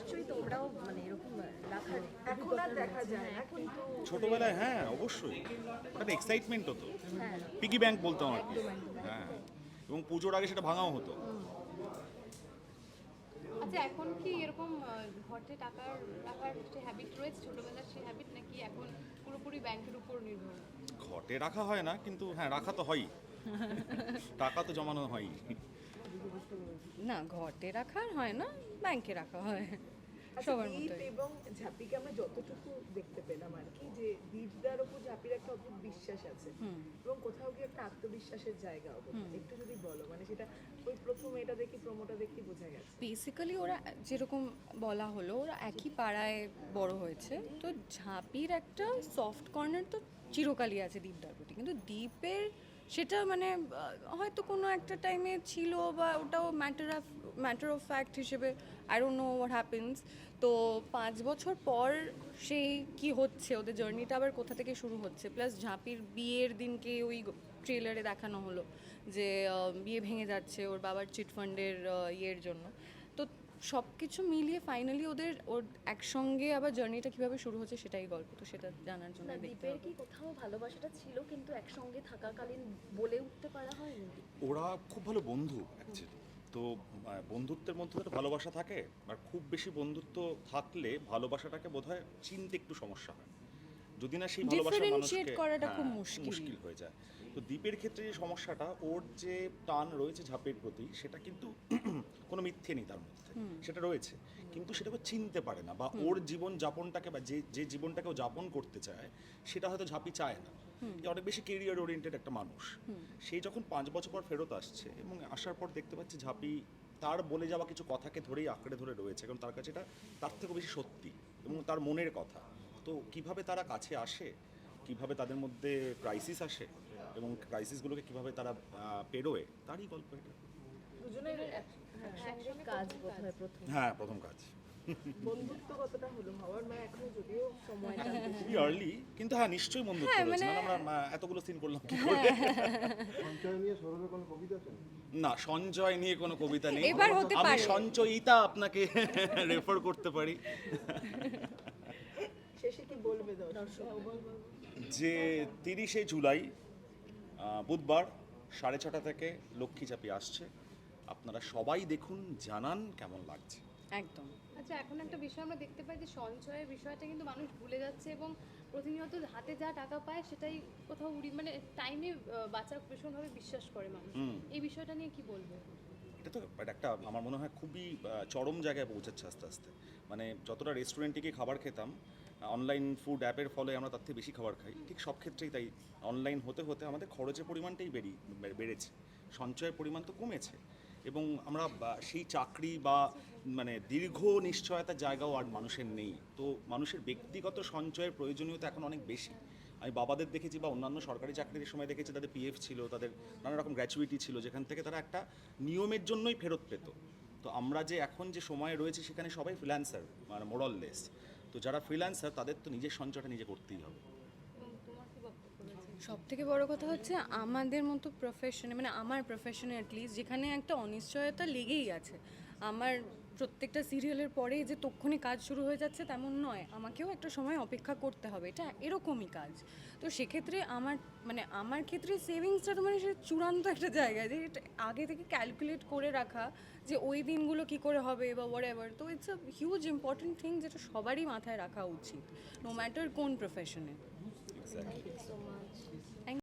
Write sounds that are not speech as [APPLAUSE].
নিশ্চয়ই তোমরাও মানে এরকম রাখার এখন আর দেখা যায় না কিন্তু ছোটবেলায় হ্যাঁ অবশ্যই। একটা এক্সাইটমেন্ট হতো। হ্যাঁ। পিগি ব্যাংক বলতাম আর কি হ্যাঁ। এবং পুজোর আগে সেটা ভাঙাও হতো। আচ্ছা এখন কি এরকম আহ, ঘরে টাকা যে হ্যাবিট রয়েছে ছোটবেলার সেই হ্যাবিট নাকি এখন পুরোপুরি ব্যাংকের উপর নির্ভর? ঘটে রাখা হয় না কিন্তু হ্যাঁ রাখা তো হয়ই। [LAUGHS] টাকা তো জমানো হয়ই। না ঘটে রাখার হয় না ব্যাংকে রাখা হয়। আচ্ছা, সবার এবং ঝাপিকে আমরা যতটুকু দেখতে পেলাম আর কি যে দীপদার ওপর ঝাপির একটা অদ্ভুত বিশ্বাস আছে এবং কোথাও গিয়ে একটা আত্মবিশ্বাসের জায়গা একটু যদি বলো মানে সেটা ওই প্রথম এটা দেখি প্রোমোটা দেখি বোঝা গেছে। বেসিক্যালি ওরা যেরকম বলা হলো ওরা একই পাড়ায় বড় হয়েছে। তো ঝাঁপির একটা সফট কর্নার তো চিরকালই আছে দীপদার প্রতি। কিন্তু দীপের সেটা মানে হয়তো কোনো একটা টাইমে ছিল বা ওটাও matter of matter of fact হিসেবে I don't know what happens তো পাঁচ বছর পর সেই কি হচ্ছে, ওদের জার্নিটা আবার কোথা থেকে শুরু হচ্ছে? প্লাস ঝাঁপির বিয়ের দিনকে ওই ট্রেলারে দেখানো হলো যে বিয়ে ভেঙে যাচ্ছে ওর বাবার চিটফান্ডের ইয়ের জন্য। সব কিছু মিলিয়ে ফাইনালি ওদের ওর একসঙ্গে আবার জার্নিটা কীভাবে শুরু হচ্ছে সেটাই গল্প তো সেটা জানার জন্য দীপের কি কোথাও ভালোবাসাটা ছিল কিন্তু একসঙ্গে থাকাকালীন বলে উঠতে পারা হয়নি? ওরা খুব ভালো বন্ধু অ্যাকচুয়ালি তো বন্ধুত্বের মধ্যে তো একটা ভালোবাসা থাকে আর খুব বেশি বন্ধুত্ব থাকলে ভালোবাসাটাকে বোধহয় চিনতে একটু সমস্যা হয়। যদি না সেই ভালোবাসা মানুষকে করাটা খুব হ্যাঁ, মুশকিল। মুশকিল হয়ে যায়। তো দ্বীপের ক্ষেত্রে যে সমস্যাটা ওর যে টান রয়েছে ঝাপের প্রতি সেটা কিন্তু [CLEARS THROAT] কোনো মিথ্যে নেই তার মধ্যে। সেটা রয়েছে। কিন্তু সেটাকে চিনতে পারে না বা ওর জীবন যাপনটাকে বা যে যে জীবনটাকে ও যাপন করতে চায় সেটা হয়তো ঝাঁপি চায় না। অনেক বেশি কেরিয়ার ওরিয়েন্টেড একটা মানুষ। সে যখন পাঁচ বছর পর ফেরত আসছে এবং আসার পর দেখতে পাচ্ছি ঝাঁপি তার বলে যাওয়া কিছু কথাকে ধরেই আঁকড়ে ধরে রয়েছে কারণ তার কাছে এটা তার থেকেও বেশি সত্যি এবং তার মনের কথা। তো কীভাবে তারা কাছে আসে কীভাবে তাদের মধ্যে ক্রাইসিস আসে এবং ক্রাইসিসগুলোকে কীভাবে তারা পেরোয় তারই গল্প এটা। হয় প্রথম। হ্যাঁ প্রথম কাজ। বন্ধুত্ব কতটা হলো? হওয়ার মানে এখনও যদিও সময়টা খুবই আর্লি কিন্তু হ্যাঁ নিশ্চয়ই বন্ধুত্ব হ্যাঁ, রয়েছে। মানে- আমরা এতগুলো সিন করলাম কি করে? সঞ্চয় নিয়ে কোনো কবিতা আছে? না সঞ্চয় নিয়ে কোনো কবিতা নেই। এবার হতে আমি সঞ্চয়িতা আপনাকে [LAUGHS] রেফার করতে পারি। কি বলবে যে তিরিশে জুলাই বুধবার সাড়ে ছটা থেকে লক্ষ্মী চাপি আসছে। আপনারা সবাই দেখুন জানান কেমন লাগছে। একদম। আচ্ছা এখন একটা বিষয় আমরা দেখতে পাই যে সঞ্চয়ের বিষয়টা কিন্তু মানুষ ভুলে যাচ্ছে এবং প্রতিনিয়ত হাতে যা টাকা পায় সেটাই কোথাও উড়ি মানে টাইমে বাঁচা ভীষণভাবে বিশ্বাস করে মানুষ। এই বিষয়টা নিয়ে কি বলব? এটা তো একটা আমার মনে হয় খুবই চরম জায়গায় পৌঁছাচ্ছে আস্তে আস্তে। মানে যতটা রেস্টুরেন্টে গিয়ে খাবার খেতাম অনলাইন ফুড অ্যাপের ফলে আমরা তার থেকে বেশি খাবার খাই। ঠিক সব ক্ষেত্রেই তাই অনলাইন হতে হতে আমাদের খরচের পরিমাণটাই বেরি বে- বেড়েছে। সঞ্চয়ের পরিমাণ তো কমেছে। এবং আমরা সেই চাকরি বা মানে দীর্ঘ নিশ্চয়তার জায়গাও আর মানুষের নেই। তো মানুষের ব্যক্তিগত সঞ্চয়ের প্রয়োজনীয়তা এখন অনেক বেশি। আমি বাবাদের দেখেছি বা অন্যান্য সরকারি চাকরির সময় দেখেছি, তাদের পিএফ ছিল, তাদের নানা রকম গ্র্যাচুইটি ছিল, যেখান থেকে তারা একটা নিয়মের জন্যই ফেরত পেত। তো আমরা যে এখন যে সময়ে রয়েছে, সেখানে সবাই ফ্রিল্যান্সার মানে মোরাললেস তো যারা ফ্রিল্যান্সার তাদের তো নিজের সঞ্চয়টা নিজে করতেই হবে। এবং তোমার কি বক্তব্য রয়েছে? সব থেকে বড় কথা হচ্ছে আমাদের মতো প্রফেশনে মানে আমার প্রফেশনে অ্যাটলিস্ট যেখানে একটা অনিশ্চয়তা লেগেই আছে। আমার প্রত্যেকটা সিরিয়ালের পরে যে তক্ষণি কাজ শুরু হয়ে যাচ্ছে তেমন নয়। আমাকেও একটা সময় অপেক্ষা করতে হবে। এটা এরকমই কাজ। তো সেক্ষেত্রে আমার মানে আমার ক্ষেত্রে সেভিংসটা তো মানে সে চূড়ান্ত একটা জায়গা যে এটা আগে থেকে ক্যালকুলেট করে রাখা যে ওই দিনগুলো কি করে হবে বা হোয়াট এভার তো it's a huge important thing যেটা সবারই মাথায় রাখা উচিত নো ম্যাটার কোন প্রফেশনে এক্স্যাক্টলি সো মাচ